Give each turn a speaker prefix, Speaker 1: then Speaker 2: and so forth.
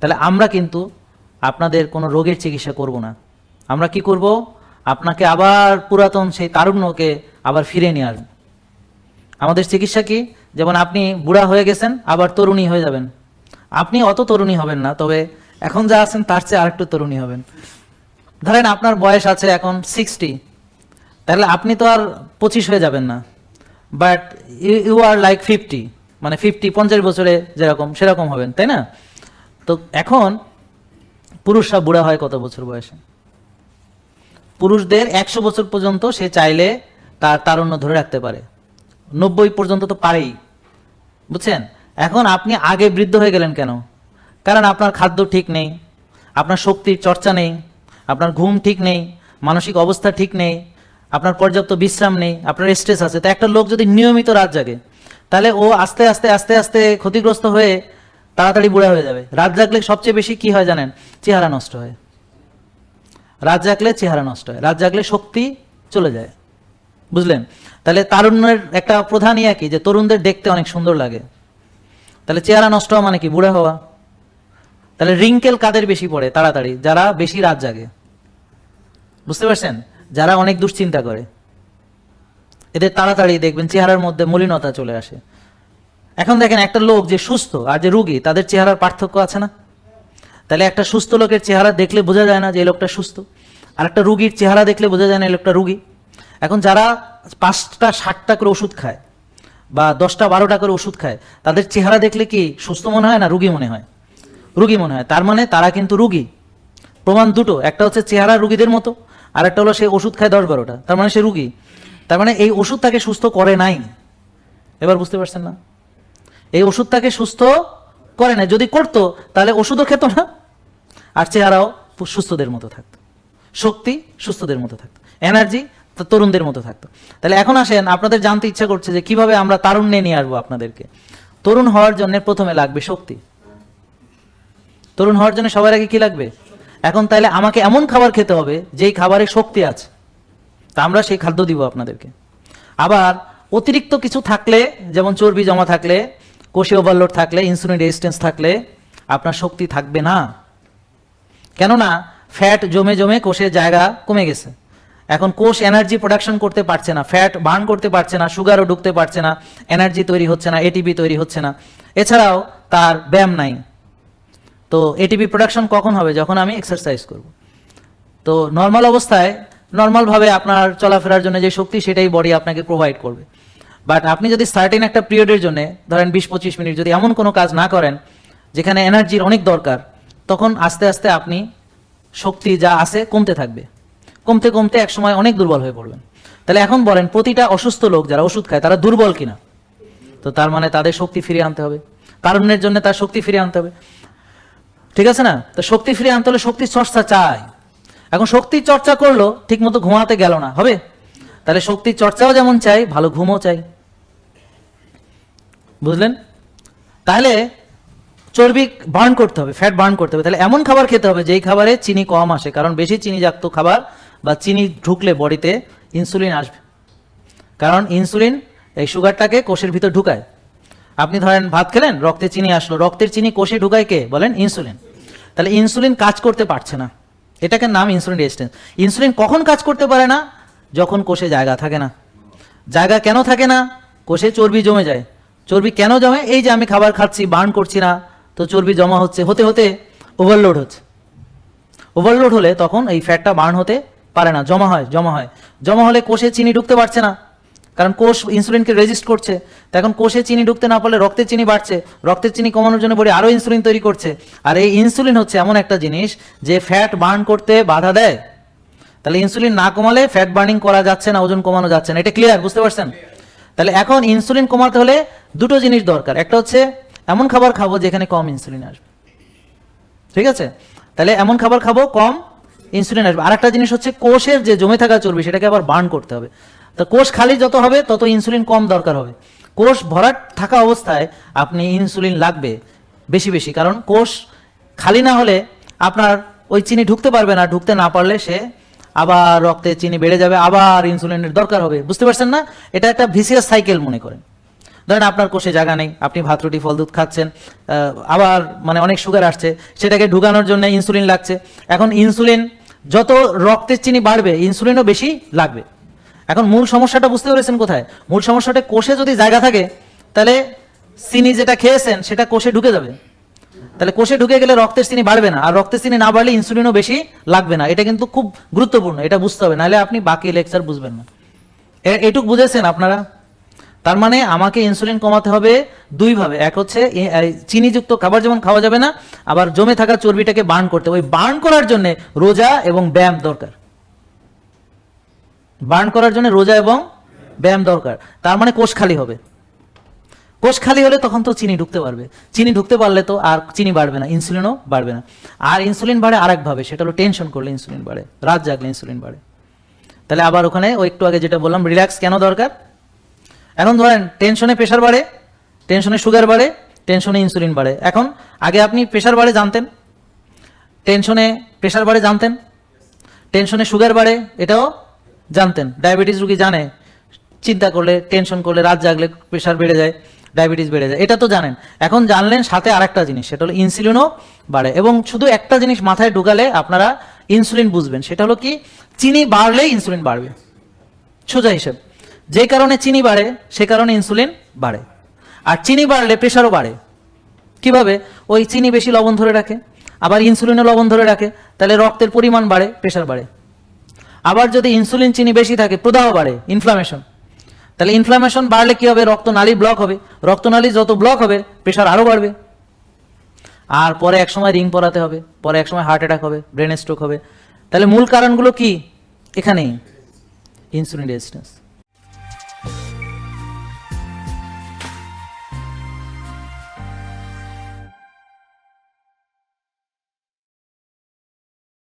Speaker 1: তাহলে আমরা কিন্তু আপনাদের কোনো রোগের চিকিৎসা করব না। আমরা কি করব? আপনাকে আবার পুরাতন সেই তারুণ্যকে আবার ফিরে নিয়ে আসব। আমাদের চিকিৎসা কি? যেমন আপনি বুড়া হয়ে গেছেন, আবার তরুণী হয়ে যাবেন। আপনি অত তরুণী হবেন না, তবে এখন যা আছেন তার চেয়ে আরেকটু তরুণী হবেন। ধরেন আপনার বয়স আছে এখন সিক্সটি তাহলে আপনি তো আর পঁচিশ হয়ে যাবেন না। But you are like fifty মানে ফিফটি পঞ্চাশ বছরে যেরকম, সেরকম হবেন, তাই না? তো এখন পুরুষরা বুড়া হয় কত বছর বয়সে? পুরুষদের একশো বছর পর্যন্ত সে চাইলে তার তারুণ্য ধরে রাখতে পারে। নব্বই পর্যন্ত তো পারেই। বুঝছেন? এখন আপনি আগে বৃদ্ধ হয়ে গেলেন কেন? কারণ আপনার খাদ্য ঠিক নেই, আপনার শক্তির চর্চা নেই, আপনার ঘুম ঠিক নেই, মানসিক অবস্থা ঠিক নেই, আপনার পর্যাপ্ত বিশ্রাম নেই, আপনার স্ট্রেস আছে। তো একটা লোক যদি নিয়মিত রাত জাগে, তাহলে ও আস্তে আস্তে আস্তে আস্তে ক্ষতিগ্রস্ত হয়ে তাড়াতাড়ি বুড়া হয়ে যাবে। রাত জাগলে সবচেয়ে বেশি কি হয় জানেন? চেহারা নষ্ট হয়। রাত জাগলে চেহারা নষ্ট হয়। রাত জাগলে শক্তি চলে যায়। বুঝলেন? তাহলে তারুণ্যের একটা প্রধান ইয়া কি যে তরুণদের দেখতে অনেক সুন্দর লাগে। তাহলে চেহারা নষ্ট হওয়া মানে কি? বুড়া হওয়া। তাহলে রিঙ্কেল কাদের বেশি পড়ে? তাড়াতাড়ি। যারা বেশি রাত জাগে। বুঝতে পারছেন? যারা অনেক দুশ্চিন্তা করে। এদের তাড়াতাড়ি দেখবেন, চেহারার মধ্যে মলিনতা চলে আসে। এখন দেখেন একটা লোক যে সুস্থ আর যে রুগী, তাদের চেহারার পার্থক্য আছে না? তাহলে একটা সুস্থ লোকের চেহারা দেখলে বোঝা যায় না যে এই লোকটা সুস্থ। আর একটা রুগীর চেহারা দেখলে বোঝা যায় না এই লোকটা রুগী। এখন যারা পাঁচটা ষাটটা করে ওষুধ খায় বা দশটা, বারোটা করে ওষুধ খায়, তাদের চেহারা দেখলে কি সুস্থ মনে হয় না রুগী মনে হয়? রুগী মনে হয়। তার মানে তারা কিন্তু রুগী। প্রমাণ দুটো, একটা হচ্ছে চেহারা রুগীদের মতো, আর একটা হলো সে ওষুধ খায় দশ, বারোটা। তার মানে সে রুগী। তার মানে এই ওষুধ তাকে সুস্থ করে নাই। এবার বুঝতে পারছেন না? এই ওষুধ তাকে সুস্থ করে না যদি করতো, তাহলে ওষুধও খেত না। আর চেহারাও সুস্থদের মতো থাকতো। শক্তি সুস্থদের মতো থাকতো। এনার্জি তরুণদের মতো থাকতো। তাহলে এখন আসেন, আপনাদের জানতে ইচ্ছা করছে যে কীভাবে আমরা তারুণ্যে নিয়ে আসব আপনাদেরকে। তরুণ হওয়ার জন্য প্রথমে লাগবে শক্তি। তরুণ হওয়ার জন্য সবার আগে কি লাগবে? এখন তাহলে আমাকে এমন খাবার খেতে হবে, যেই খাবারে শক্তি আছে। তা আমরা সেই খাদ্য দিব আপনাদেরকে। আবার অতিরিক্ত কিছু থাকলে, যেমন চর্বি জমা থাকলে কোষে ওভারলোড থাকলে ইনসুলিন রেজিস্ট্যান্স থাকলে আপনার শক্তি থাকবে না। কেননা ফ্যাট জমে জমে কোষের জায়গা কমে গেছে। এখন কোষ এনার্জি প্রোডাকশন করতে পারছে না ফ্যাট বার্ন করতে পারছে না সুগারও ঢুকতে পারছে না এনার্জি তৈরি হচ্ছে না এটিপি তৈরি হচ্ছে না। এছাড়াও তার ব্যায়াম নাই। তো এটিপি প্রোডাকশন কখন হবে? যখন আমি এক্সারসাইজ করব। তো নর্মাল অবস্থায় নর্মালভাবে আপনার চলাফেরার জন্য যে শক্তি, সেটাই বডি আপনাকে প্রোভাইড করবে। বাট আপনি যদি সার্টেন একটা পিরিয়ডের জন্য, ধরেন বিশ পঁচিশ মিনিট যদি এমন কোনো কাজ না করেন, যেখানে এনার্জির অনেক দরকার, তখন আস্তে আস্তে আপনি শক্তি যা আছে কমতে থাকবে। কমতে কমতে একসময় অনেক দুর্বল হয়ে পড়বেন। তাহলে এখন বলেন, প্রতিটা অসুস্থ লোক যারা ওষুধ খায়, তারা দুর্বল কিনা? তো তার মানে তাদের শক্তি ফিরিয়ে আনতে হবে। কারণের জন্য তার শক্তি ফিরিয়ে আনতে হবে। ঠিক আছে না? তো শক্তি ফিরিয়ে আনতে হলে শক্তির চর্চা চাই। এখন শক্তির চর্চা করল ঠিক মতো ঘুমাতে গেল না। হবে? তাহলে শক্তির চর্চাও যেমন চাই, ভালো ঘুমও চাই। বুঝলেন? তাহলে চর্বি বার্ন করতে হবে, ফ্যাট বার্ন করতে হবে। তাহলে এমন খাবার খেতে হবে, যেই খাবারে চিনি কম আসে, কারণ বেশি চিনি জাক্ত খাবার বা চিনি ঢুকলে বডিতে ইনসুলিন আসবে। কারণ ইনসুলিন এই সুগারটাকে কোষের ভিতর ঢুকায়। আপনি ধরেন ভাত খেলেন, রক্তে চিনি আসলো, রক্তের চিনি কোষে ঢুকায় কে? বলেন ইনসুলিন। তাহলে ইনসুলিন কাজ করতে পারছে না। এটাকে নাম ইনসুলিন রেজিস্ট্যান্স। ইনসুলিন কখন কাজ করতে পারে না? যখন কোষে জায়গা থাকে না। জায়গা কেন থাকে না? কোষে চর্বি জমে যায়। চর্বি কেন জমে? এই যে আমি খাবার খাচ্ছি, বার্ন করছি না, তো চর্বি জমা হচ্ছে, হতে হতে ওভারলোড হচ্ছে। ওভারলোড হলে তখন এই ফ্যাটটা বার্ন হতে পারে না, জমা হয় জমা হয়। জমা হলে কোষে চিনি ঢুকতে পারছে না, কারণ কোষ ইনসুলিনকে রেজিস্ট করছে। তো এখন কোষে চিনি ঢুকতে না পারলে রক্তের চিনি বাড়ছে। রক্তের চিনি কমানোর জন্য বডি আরও ইনসুলিন তৈরি করছে। আর এই ইনসুলিন হচ্ছে এমন একটা জিনিস যে ফ্যাট বার্ন করতে বাধা দেয়। তাহলে ইনসুলিন না কমালে ফ্যাট বার্নিং করা যাচ্ছে না, ওজন কমানো যাচ্ছে না। এটা ক্লিয়ার বুঝতে পারছেন? তাহলে এখন ইনসুলিন কমাতে হলে দুটো জিনিস দরকার। একটা হচ্ছে, এমন খাবার খাব যেখানে কম ইনসুলিন আসবে। ঠিক আছে? তাহলে এমন খাবার খাব, কম ইনসুলিন আসবে। আর একটা জিনিস হচ্ছে, কোষের যে জমে থাকা চর্বি, সেটাকে আবার বার্ন করতে হবে। তো কোষ খালি যত হবে, তত ইনসুলিন কম দরকার হবে। কোষ ভরাট থাকা অবস্থায় আপনি ইনসুলিন লাগবে বেশি বেশি। কারণ কোষ খালি না হলে আপনার ওই চিনি ঢুকতে পারবে না, ঢুকতে না পারলে সে আবার রক্তে চিনি বেড়ে যাবে, আবার ইনসুলিনের দরকার হবে। বুঝতে পারছেন না? এটা একটা ভিসিয়াস সাইকেল মনে করেন। ধরেন আপনার কোষে জায়গা নেই, আপনি ভাত, রুটি, ফল, দুধ খাচ্ছেন আবার মানে অনেক সুগার আসছে, সেটাকে ঢুকানোর জন্য ইনসুলিন লাগছে। এখন ইনসুলিন যত রক্তের চিনি বাড়বে ইনসুলিনও বেশি লাগবে। এখন মূল সমস্যাটা বুঝতে পেরেছেন কোথায়? মূল সমস্যাটা কোষে যদি জায়গা থাকে, তাহলে চিনি যেটা খেয়েছেন, সেটা কোষে ঢুকে যাবে। তাহলে কোষে ঢুকে গেলে রক্তের চিনি বাড়বে না। আর রক্তের চিনি না বাড়লে ইনসুলিনও বেশি লাগবে না। এটা কিন্তু খুব গুরুত্বপূর্ণ, এটা বুঝতে হবে। নাহলে আপনি বাকি লেকচার বুঝবেন না। এটুক বুঝেছেন আপনারা? তার মানে আমাকে ইনসুলিন কমাতে হবে দুইভাবে এক হচ্ছে চিনিযুক্ত খাবার যেমন খাওয়া যাবে না, আবার জমে থাকা চর্বিটাকে বার্ন করতে। ওই বার্ন করার জন্য রোজা এবং ব্যায়াম দরকার। বার্ন করার জন্য রোজা এবং ব্যায়াম দরকার। তার মানে কোষ খালি হবে। কোষ খালি হলে তখন তো চিনি ঢুকতে পারবে। চিনি ঢুকতে পারলে তো আর চিনি বাড়বে না ইনসুলিনও বাড়বে না। আর ইনসুলিন বাড়ে আরেকভাবে সেটা হলো টেনশন করলে ইনসুলিন বাড়ে, রাত জাগলে ইনসুলিন বাড়ে। তাহলে আবার ওখানে ওই একটু আগে যেটা বললাম রিল্যাক্স কেন দরকার? এখন ধরেন টেনশনে প্রেশার বাড়ে টেনশনে সুগার বাড়ে টেনশনে ইনসুলিন বাড়ে। এখন আগে আপনি প্রেশার বাড়ে জানতেন? টেনশনে প্রেশার বাড়ে জানতেন? টেনশনে সুগার বাড়ে, এটাও জানতেন। ডায়াবেটিস রুগী জানে, চিন্তা করলে টেনশন করলে, রাত জাগলে প্রেশার বেড়ে যায়। ডায়াবেটিস বেড়ে যায়। এটা তো জানেন। এখন জানলেন সাথে আরেকটা জিনিস, সেটা হলো ইনসুলিনও বাড়ে এবং শুধু একটা জিনিস মাথায় ঢুকালে আপনারা ইনসুলিন বুঝবেন, সেটা হলো কি চিনি বাড়লে ইনসুলিন বাড়বে। সোজা হিসেব। যে কারণে চিনি বাড়ে, সে কারণে ইনসুলিন বাড়ে। আর চিনি বাড়লে প্রেশারও বাড়ে। কীভাবে? ওই চিনি বেশি লবণ ধরে রাখে, আবার ইনসুলিনও লবণ ধরে রাখে, তাহলে রক্তের পরিমাণ বাড়ে প্রেশার বাড়ে। আবার যদি ইনসুলিন চিনি বেশি থাকে, প্রদাহ বাড়ে ইনফ্লামেশন তাহলে ইনফ্লামেশন বাড়লে কি হবে? রক্তনালী ব্লক হবে। রক্তনালী যত ব্লক হবে প্রেশার আরও বাড়বে। আর পরে এক সময় রিং পরাতে হবে, পরে এক সময় হার্ট অ্যাটাক হবে ব্রেন স্ট্রোক হবে। তাহলে মূল কারণগুলো কি? এখানেই। Insulin resistance